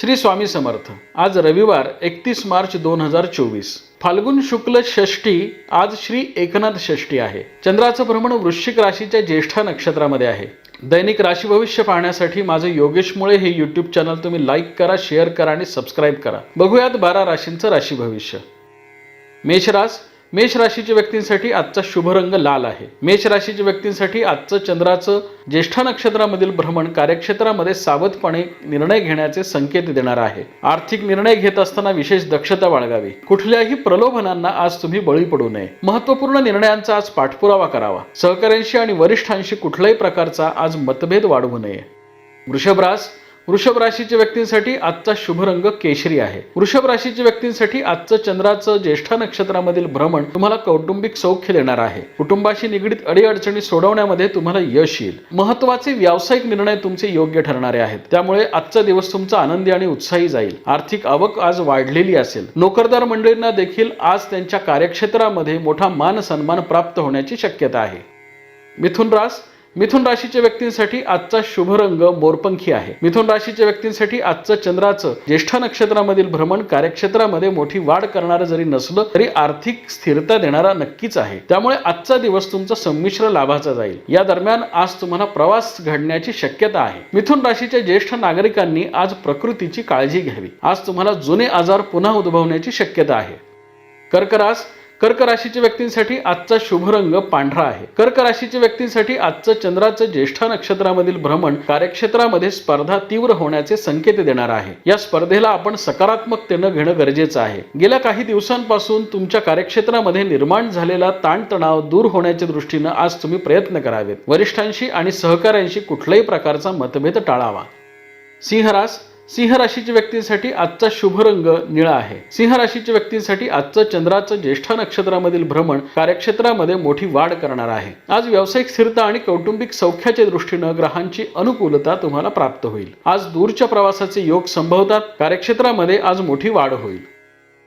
श्री स्वामी समर्थ. आज रविवार एकतीस मार्च दोन हजार चोवीस. फाल्गुन शुक्ल षष्टी आज श्री एकनाथ षष्टी आहे. चंद्राचं भ्रमण वृश्चिक राशीच्या ज्येष्ठा नक्षत्रामध्ये आहे. दैनिक राशी भविष्य पाहण्यासाठी माझं योगेश मुळे हे यूट्यूब चॅनल तुम्ही लाईक करा शेअर करा आणि सबस्क्राईब करा. बघूयात बारा राशींचं राशी भविष्य. मेषरास मेष राशीच्या व्यक्तींसाठी आजचा शुभ रंग लाल आहे. मेष राशीच्या व्यक्तींसाठी आजचं चंद्राचं ज्येष्ठा नक्षत्रामधील भ्रमण कार्यक्षेत्रामध्ये सावधपणे निर्णय घेण्याचे संकेत देणार आहे. आर्थिक निर्णय घेत असताना विशेष दक्षता बाळगावी. कुठल्याही प्रलोभनांना आज तुम्ही बळी पडू नये. महत्त्वपूर्ण निर्णयांचा आज पाठपुरावा करावा. सहकाऱ्यांशी आणि वरिष्ठांशी कुठल्याही प्रकारचा आज मतभेद वाढवू नये. वृषभ वृषभ राशीच्या व्यक्तींसाठी आजचा शुभ रंग केशरी आहे. वृषभ राशीच्या व्यक्तींसाठी आजचं चंद्राचं ज्येष्ठा नक्षत्रामधील भ्रमण तुम्हाला कौटुंबिक सौख्य देणार आहे. कुटुंबाशी निगडीत अडीअडचणी सोडवण्यामध्ये तुम्हाला यश येईल. महत्त्वाचे व्यावसायिक निर्णय तुमचे योग्य ठरणारे आहेत. त्यामुळे आजचा दिवस तुमचा आनंदी आणि उत्साही जाईल. आर्थिक आवक आज वाढलेली असेल. नोकरदार मंडळींना देखील आज त्यांच्या कार्यक्षेत्रामध्ये मोठा मान सन्मान प्राप्त होण्याची शक्यता आहे. मिथुन रास मिथुन राशीच्या व्यक्तींसाठी आजचा शुभ रंग मोरपंखी आहे. मिथुन राशीच्या व्यक्तींसाठी आजचं चंद्राचं ज्येष्ठ नक्षत्रामधील भ्रमण कार्यक्षेत्रामध्ये मोठी वाढ करणारं जरी नसलं तरी आर्थिक स्थिरता देणारा नक्कीच आहे. त्यामुळे आजचा दिवस तुमचा संमिश्र लाभाचा जाईल. या दरम्यान आज तुम्हाला प्रवास घडण्याची शक्यता आहे. मिथुन राशीच्या ज्येष्ठ नागरिकांनी आज प्रकृतीची काळजी घ्यावी. आज तुम्हाला जुने आजार पुन्हा उद्भवण्याची शक्यता आहे. कर्करास कर्क राशीच्या व्यक्तींसाठी आजचा शुभ रंग पांढरा आहे. कर्क राशीच्या व्यक्तींसाठी आजचं चंद्राचं ज्येष्ठा नक्षत्रामधील भ्रमण कार्यक्षेत्रामध्ये स्पर्धा तीव्र होण्याचे संकेत देणार आहे. या स्पर्धेला आपण सकारात्मकतेनं घेणं गरजेचं आहे. गेल्या काही दिवसांपासून तुमच्या कार्यक्षेत्रामध्ये निर्माण झालेला ताणतणाव दूर होण्याच्या दृष्टीनं आज तुम्ही प्रयत्न करावेत. वरिष्ठांशी आणि सहकाऱ्यांशी कुठल्याही प्रकारचा मतभेद टाळावा. सिंहरास सिंह राशीच्या व्यक्तींसाठी आजचा शुभ रंग निळा आहे. सिंह राशीच्या व्यक्तींसाठी आजचं चंद्राचं ज्येष्ठ नक्षत्रामधील भ्रमण कार्यक्षेत्रामध्ये मोठी वाढ करणार आहे. आज व्यावसायिक स्थिरता आणि कौटुंबिक सौख्याच्या दृष्टीनं ग्रहांची अनुकूलता तुम्हाला प्राप्त होईल. आज दूरच्या प्रवासाचे योग संभवतात. कार्यक्षेत्रामध्ये आज मोठी वाढ होईल.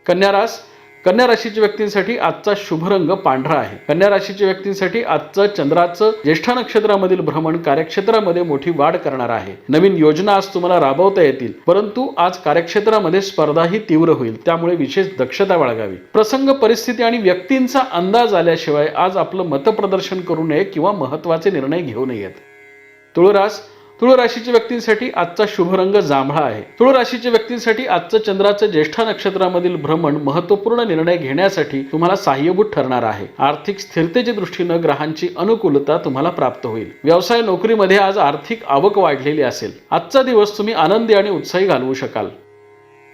कन्यारास कन्या राशीच्या व्यक्तींसाठी आजचा शुभ रंग पांढरा आहे. कन्या राशीच्या व्यक्तींसाठी आजचं चंद्राचं ज्येष्ठा नक्षत्रामधील भ्रमण कार्यक्षेत्रामध्ये मोठी वाढ करणार आहे. नवीन योजना आज तुम्हाला राबवता येतील परंतु आज कार्यक्षेत्रामध्ये स्पर्धाही तीव्र होईल त्यामुळे विशेष दक्षता बाळगावी. प्रसंग परिस्थिती आणि व्यक्तींचा अंदाज आल्याशिवाय आज आपलं मतप्रदर्शन करू नये किंवा महत्त्वाचे निर्णय घेऊ नयेत. तुळरास तुळ राशीच्या व्यक्तींसाठी आजचा शुभ रंग जांभळा आहे. तुळ राशीच्या व्यक्तींसाठी आजचं चंद्राचं ज्येष्ठा नक्षत्रामधील भ्रमण महत्त्वपूर्ण निर्णय घेण्यासाठी तुम्हाला सहाय्यभूत ठरणार आहे. आर्थिक स्थिरतेच्या दृष्टीनं ग्रहांची अनुकूलता तुम्हाला प्राप्त होईल. व्यवसाय नोकरीमध्ये आज आर्थिक आवक वाढलेली असेल. आजचा दिवस तुम्ही आनंदी आणि उत्साही घालवू शकाल.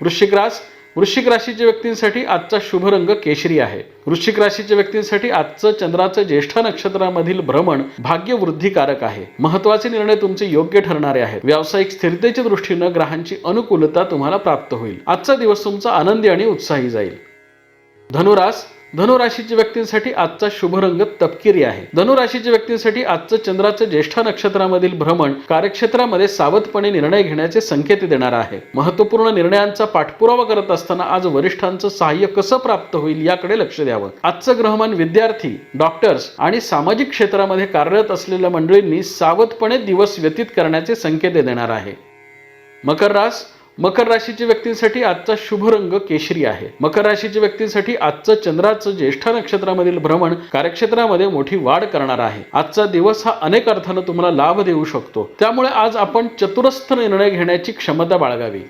वृश्चिक रास वृश्चिक राशीच्या व्यक्तींसाठी आजचा शुभ रंग केशरी आहे. वृश्चिक राशीच्या व्यक्तींसाठी आजचं चंद्राचं ज्येष्ठ नक्षत्रामधील भ्रमण भाग्य वृद्धिकारक आहे. महत्त्वाचे निर्णय तुमचे योग्य ठरणारे आहेत. व्यावसायिक स्थिरतेच्या दृष्टीनं ग्रहांची अनुकूलता तुम्हाला प्राप्त होईल. आजचा दिवस तुमचा आनंदी आणि उत्साही जाईल. धनुरास धनुराशीच्या व्यक्तींसाठी आजचा शुभ रंग तपकिरी आहे. धनुराशीच्या व्यक्तींसाठी आजचं चंद्राचं ज्येष्ठा नक्षत्रामधील भ्रमण कार्यक्षेत्रामध्ये सावधपणे निर्णय घेण्याचे संकेत देणार आहे. महत्त्वपूर्ण निर्णयांचा पाठपुरावा करत असताना आज वरिष्ठांचं सहाय्य कसं प्राप्त होईल याकडे लक्ष द्यावं. आजचं ग्रहमान विद्यार्थी डॉक्टर्स आणि सामाजिक क्षेत्रामध्ये कार्यरत असलेल्या मंडळींनी सावधपणे दिवस व्यतीत करण्याचे संकेत देणार आहे. मकर रास मकर राशीच्या व्यक्तींसाठी आजचा शुभ रंग केशरी आहे. मकर राशीच्या व्यक्तींसाठी आजचं चंद्राचं ज्येष्ठ नक्षत्रामधील भ्रमण कार्यक्षेत्रामध्ये मोठी वाढ करणार आहे. आजचा दिवस हा अनेक अर्थानं तुम्हाला लाभ देऊ शकतो. त्यामुळे आज आपण चतुरस्थ निर्णय घेण्याची क्षमता बाळगावी.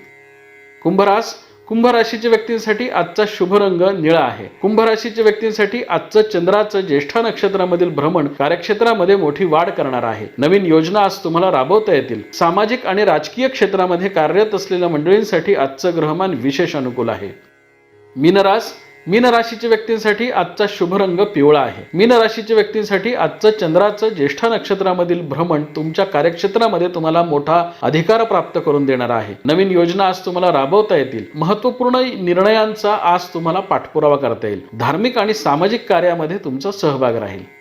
कुंभरास कुंभ राशीच्या व्यक्तींसाठी आजचा शुभ रंग निळा आहे. कुंभ राशीच्या व्यक्तींसाठी आजचं चंद्राचं ज्येष्ठा नक्षत्रामधील भ्रमण कार्यक्षेत्रामध्ये मोठी वाढ करणार आहे. नवीन योजना आज तुम्हाला राबवता येतील. सामाजिक आणि राजकीय क्षेत्रामध्ये कार्यरत असलेल्या मंडळींसाठी आजचं ग्रहमान विशेष अनुकूल आहे. मीनरास मीन राशीच्या व्यक्तींसाठी आजचा शुभ रंग पिवळा आहे. मीन राशीच्या व्यक्तींसाठी आजचं चंद्राचं ज्येष्ठा नक्षत्रामधील भ्रमण तुमच्या कार्यक्षेत्रामध्ये तुम्हाला मोठा अधिकार प्राप्त करून देणार आहे. नवीन योजना आज तुम्हाला राबवता येतील. महत्त्वपूर्ण निर्णयांचा आज तुम्हाला पाठपुरावा करता येईल. धार्मिक आणि सामाजिक कार्यामध्ये तुमचा सहभाग राहील.